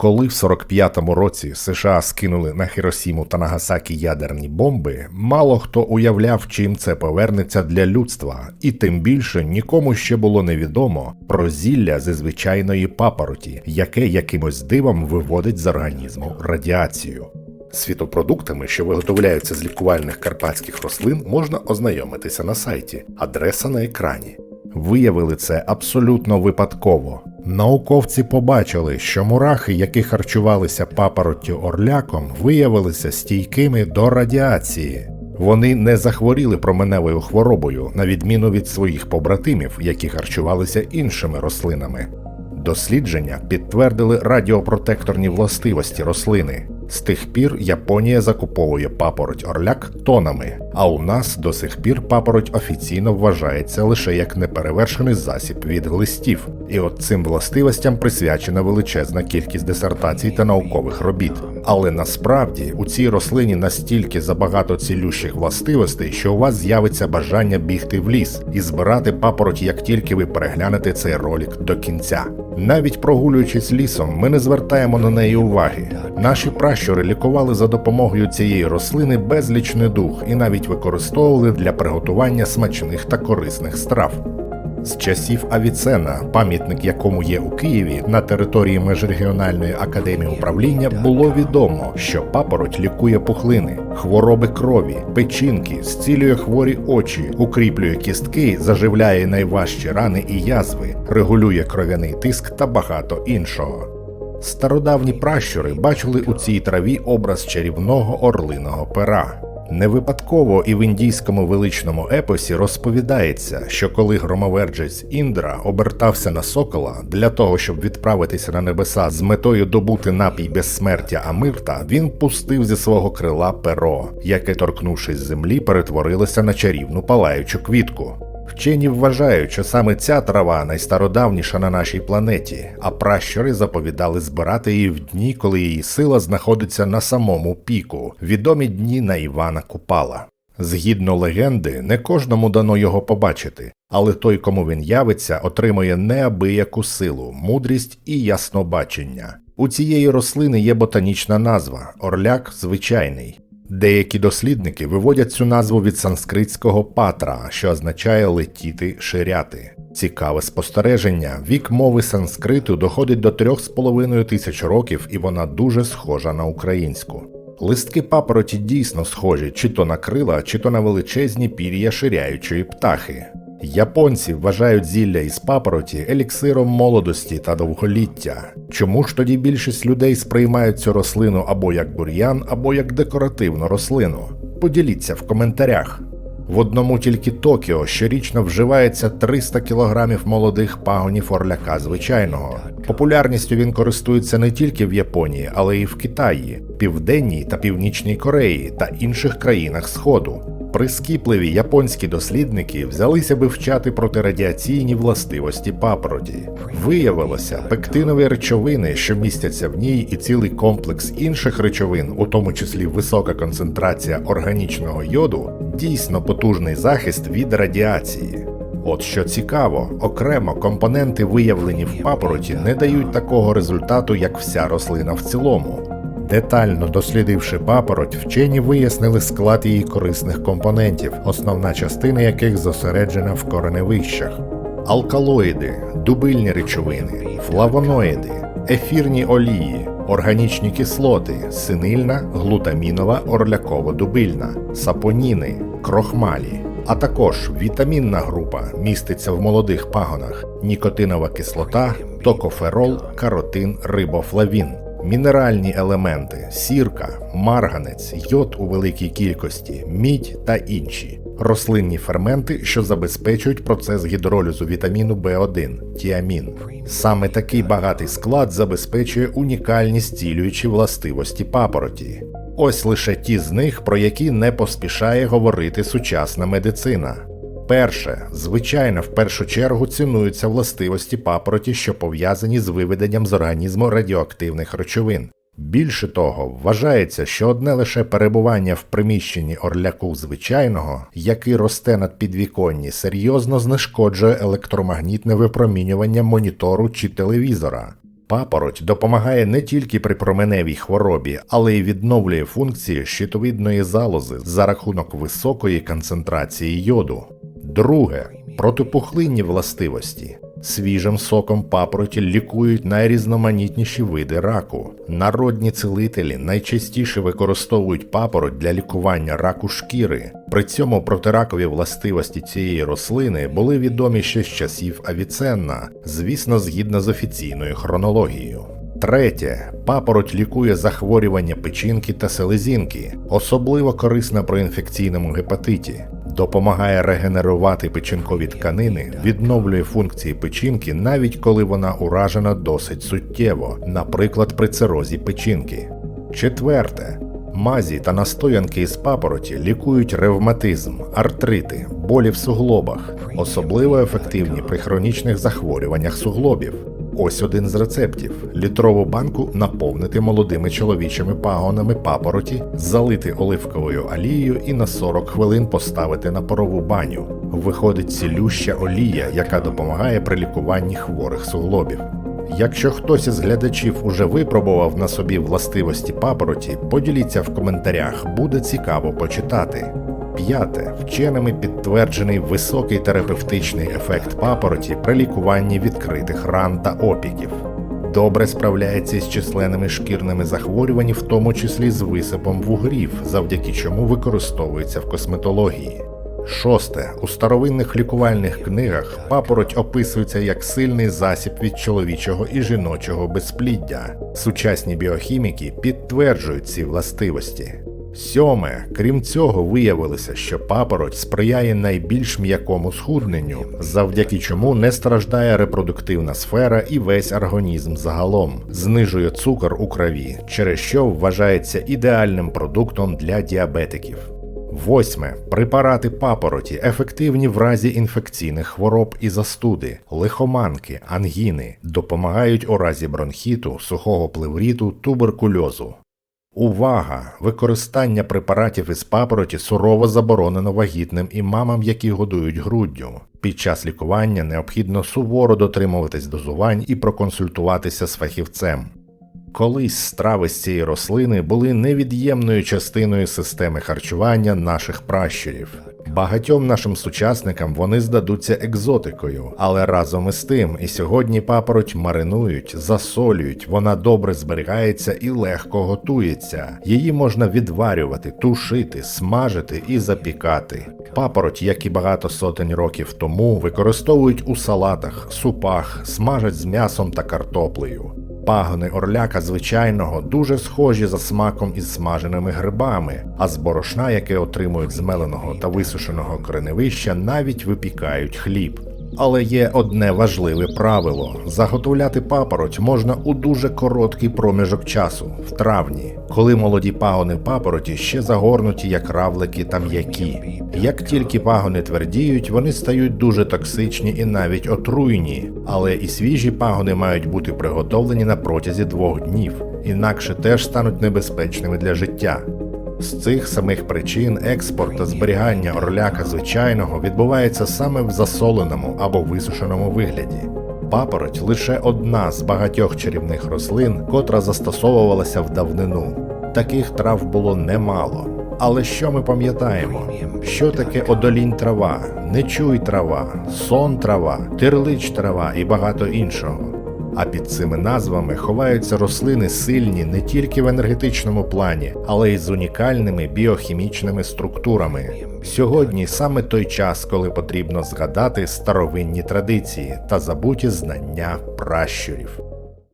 Коли в 45-му році США скинули на Хіросіму та Нагасакі ядерні бомби, мало хто уявляв, чим це повернеться для людства, і тим більше нікому ще було невідомо про зілля зі звичайної папороті, яке якимось дивом виводить з організму радіацію. Світопродуктами, що виготовляються з лікувальних карпатських рослин, можна ознайомитися на сайті, адреса на екрані. Виявили це абсолютно випадково. Науковці побачили, що мурахи, які харчувалися папороттю орляком, виявилися стійкими до радіації. Вони не захворіли променевою хворобою, на відміну від своїх побратимів, які харчувалися іншими рослинами. Дослідження підтвердили радіопротекторні властивості рослини. З тих пір Японія закуповує папороть орляк тонами, а у нас до сих пір папороть офіційно вважається лише як неперевершений засіб від листів, і от цим властивостям присвячена величезна кількість дисертацій та наукових робіт. Але насправді у цій рослині настільки забагато цілющих властивостей, що у вас з'явиться бажання бігти в ліс і збирати папороть, як тільки ви переглянете цей ролик до кінця. Навіть прогулюючись лісом, ми не звертаємо на неї уваги. Наші пращури лікували за допомогою цієї рослини безліч недуг і навіть використовували для приготування смачних та корисних страв. З часів Авіцена, пам'ятник якому є у Києві, на території межрегіональної академії управління було відомо, що папороть лікує пухлини, хвороби крові, печінки, зцілює хворі очі, укріплює кістки, заживляє найважчі рани і язви, регулює кров'яний тиск та багато іншого. Стародавні пращури бачили у цій траві образ чарівного орлиного пера. Не випадково і в індійському величному епосі розповідається, що коли громовержець Індра обертався на сокола для того, щоб відправитися на небеса з метою добути напій безсмертя Амирта, він пустив зі свого крила перо, яке, торкнувшись землі, перетворилося на чарівну палаючу квітку. Вчені вважають, що саме ця трава найстародавніша на нашій планеті, а пращури заповідали збирати її в дні, коли її сила знаходиться на самому піку, відомі дні на Івана Купала. Згідно легенди, не кожному дано його побачити, але той, кому він явиться, отримує неабияку силу, мудрість і яснобачення. У цієї рослини є ботанічна назва орляк звичайний. Деякі дослідники виводять цю назву від санскритського патра, що означає летіти, ширяти. Цікаве спостереження. Вік мови санскриту доходить до 3,5 тисяч років, і вона дуже схожа на українську. Листки папороті дійсно схожі чи то на крила, чи то на величезні пір'я ширяючої птахи. Японці вважають зілля із папороті еліксиром молодості та довголіття. Чому ж тоді більшість людей сприймають цю рослину або як бур'ян, або як декоративну рослину? Поділіться в коментарях. В одному тільки Токіо щорічно вживається 300 кілограмів молодих пагонів орляка звичайного. Популярністю він користується не тільки в Японії, але й в Китаї, Південній та Північній Кореї та інших країнах Сходу. Прискіпливі японські дослідники взялися вивчати протирадіаційні властивості папороті. Виявилося, пектинові речовини, що містяться в ній, і цілий комплекс інших речовин, у тому числі висока концентрація органічного йоду, дійсно потужний захист від радіації. От що цікаво, окремо компоненти, виявлені в папороті, не дають такого результату, як вся рослина в цілому. Детально дослідивши папороть, вчені вияснили склад її корисних компонентів, основна частина яких зосереджена в кореневищах: алкалоїди, дубильні речовини, флавоноїди, ефірні олії, органічні кислоти, синильна, глутамінова, орлякова-дубильна, сапоніни, крохмалі. А також вітамінна група міститься в молодих пагонах, нікотинова кислота, токоферол, каротин, рибофлавін мінеральні елементи, сірка, марганець, йод у великій кількості, мідь та інші, рослинні ферменти, що забезпечують процес гідролізу вітаміну В1 тіамін. Саме такий багатий склад забезпечує унікальні зцілюючі властивості папороті. Ось лише ті з них, про які не поспішає говорити сучасна медицина. Перше, звичайно, в першу чергу цінуються властивості папороті, що пов'язані з виведенням з організму радіоактивних речовин. Більше того, вважається, що одне лише перебування в приміщенні орляку звичайного, який росте над підвіконні, серйозно знешкоджує електромагнітне випромінювання монітору чи телевізора. Папороть допомагає не тільки при променевій хворобі, але й відновлює функції щитовидної залози за рахунок високої концентрації йоду. Друге протипухлинні властивості. Свіжим соком папороті лікують найрізноманітніші види раку. Народні цілителі найчастіше використовують папороть для лікування раку шкіри. При цьому протиракові властивості цієї рослини були відомі ще з часів Авіценна, звісно, згідно з офіційною хронологією. Третє, папороть лікує захворювання печінки та селезінки, особливо корисна при інфекційному гепатиті. Допомагає регенерувати печінкові тканини, відновлює функції печінки, навіть коли вона уражена досить суттєво, наприклад, при цирозі печінки. Четверте. Мазі та настоянки із папороті лікують ревматизм, артрити, болі в суглобах, особливо ефективні при хронічних захворюваннях суглобів. Ось один з рецептів: літрову банку наповнити молодими чоловічими пагонами папороті, залити оливковою олією і на 40 хвилин поставити на парову баню. Виходить цілюща олія, яка допомагає при лікуванні хворих суглобів. Якщо хтось із глядачів уже випробував на собі властивості папороті, поділіться в коментарях, буде цікаво почитати. П'яте. Вченими підтверджений високий терапевтичний ефект папороті при лікуванні відкритих ран та опіків. Добре справляється із численними шкірними захворюваннями, в тому числі з висипом вугрів, завдяки чому використовується в косметології. Шосте. У старовинних лікувальних книгах папороть описується як сильний засіб від чоловічого і жіночого безпліддя. Сучасні біохіміки підтверджують ці властивості. Сьоме, крім цього, виявилося, що папороть сприяє найбільш м'якому схудненню, завдяки чому не страждає репродуктивна сфера і весь організм загалом, знижує цукор у крові, через що вважається ідеальним продуктом для діабетиків. Восьме. Препарати папороті ефективні в разі інфекційних хвороб і застуди, лихоманки, ангіни, допомагають у разі бронхіту, сухого плевріту, туберкульозу. Увага! Використання препаратів із папороті сурово заборонено вагітним і мамам, які годують груддю. Під час лікування необхідно суворо дотримуватись дозувань і проконсультуватися з фахівцем. Колись страви з цієї рослини були невід'ємною частиною системи харчування наших пращурів. Багатьом нашим сучасникам вони здадуться екзотикою, але разом із тим і сьогодні папороть маринують, засолюють, вона добре зберігається і легко готується. Її можна відварювати, тушити, смажити і запікати. Папороть, як і багато сотень років тому, використовують у салатах, супах, смажать з м'ясом та картоплею. Пагони орляка звичайного дуже схожі за смаком із смаженими грибами, а з борошна, яке отримують з меленого та висушеного кореневища, навіть випікають хліб. Але є одне важливе правило: заготовляти папороть можна у дуже короткий проміжок часу, в травні, коли молоді пагони папороті ще загорнуті як равлики та м'які. Як тільки пагони твердіють, вони стають дуже токсичні і навіть отруйні, але і свіжі пагони мають бути приготовлені на протязі двох днів, інакше теж стануть небезпечними для життя. З цих самих причин експорт та зберігання орляка звичайного відбувається саме в засоленому або висушеному вигляді. Папороть лише одна з багатьох чарівних рослин, котра застосовувалася в давнину. Таких трав було немало. Але що ми пам'ятаємо? Що таке одолінь трава, нечуй трава, сон трава, тирлич трава і багато іншого. А під цими назвами ховаються рослини сильні не тільки в енергетичному плані, але й з унікальними біохімічними структурами. Сьогодні саме той час, коли потрібно згадати старовинні традиції та забуті знання пращурів.